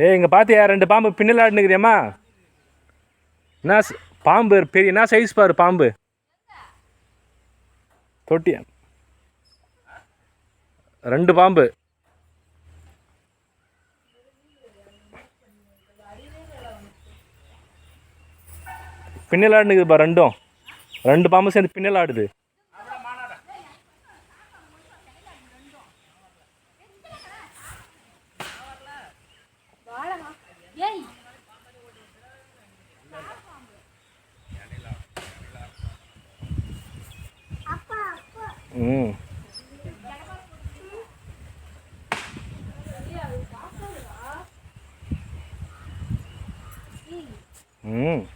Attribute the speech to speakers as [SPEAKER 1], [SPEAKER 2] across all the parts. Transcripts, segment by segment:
[SPEAKER 1] ஏ இங்கே பார்த்தியா ரெண்டு பாம்பு பின்னல் ஆடுனுக்குறியம்மா? என்ன பாம்பு பெரிய என்ன சைஸ் பாரு பாம்பு? தொட்டியா? ரெண்டு பாம்பு. பின்னல் ஆடுனுக்குது பா ரெண்டும். ரெண்டு பாம்பு சேர்ந்து பின்னல் ஆடுது. ம். ம்.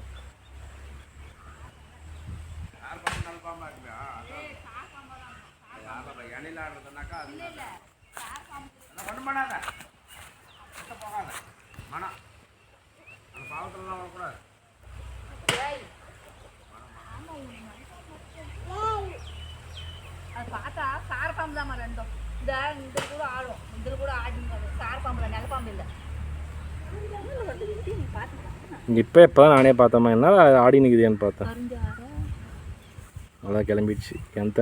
[SPEAKER 2] பண்ணாத. போகாத மனம். அந்த பாவத்துலலாம் வரக்கூடாது.
[SPEAKER 3] பார்த்தா சார பாம்பு தான் ரெண்டும். இந்த இந்த கூட ஆடும். இதில் கூட ஆடுங்க சார பாம்பு தான் நில பாம்பு இல்லை.
[SPEAKER 1] இப்போ இப்போ நானே பார்த்தேம்மா. என்ன ஆடி நிற்குதுன்னு பார்த்தேன். அதான் கிளம்பிடுச்சு. எந்த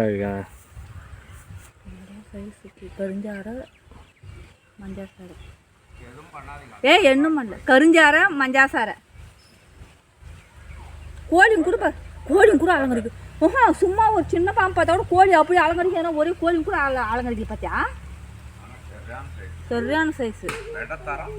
[SPEAKER 3] ஏய் என்னும் பண்ணல. கருஞ்சார மஞ்சாசாரை கோழியும் கூட பாரு கோழியும் கூட அலங்கரிக்கு ஓஹோ சும்மா ஒரு சின்ன பாம்பு பார்த்தா கூட கோழி அப்படியே அலங்கரிக்கு ஏன்னா ஒரே கோழி கூட அல அலங்கரிக்கல பார்த்தியா
[SPEAKER 2] சரியான சைஸ்
[SPEAKER 3] சரியான சைஸு
[SPEAKER 2] வெடத்தரம்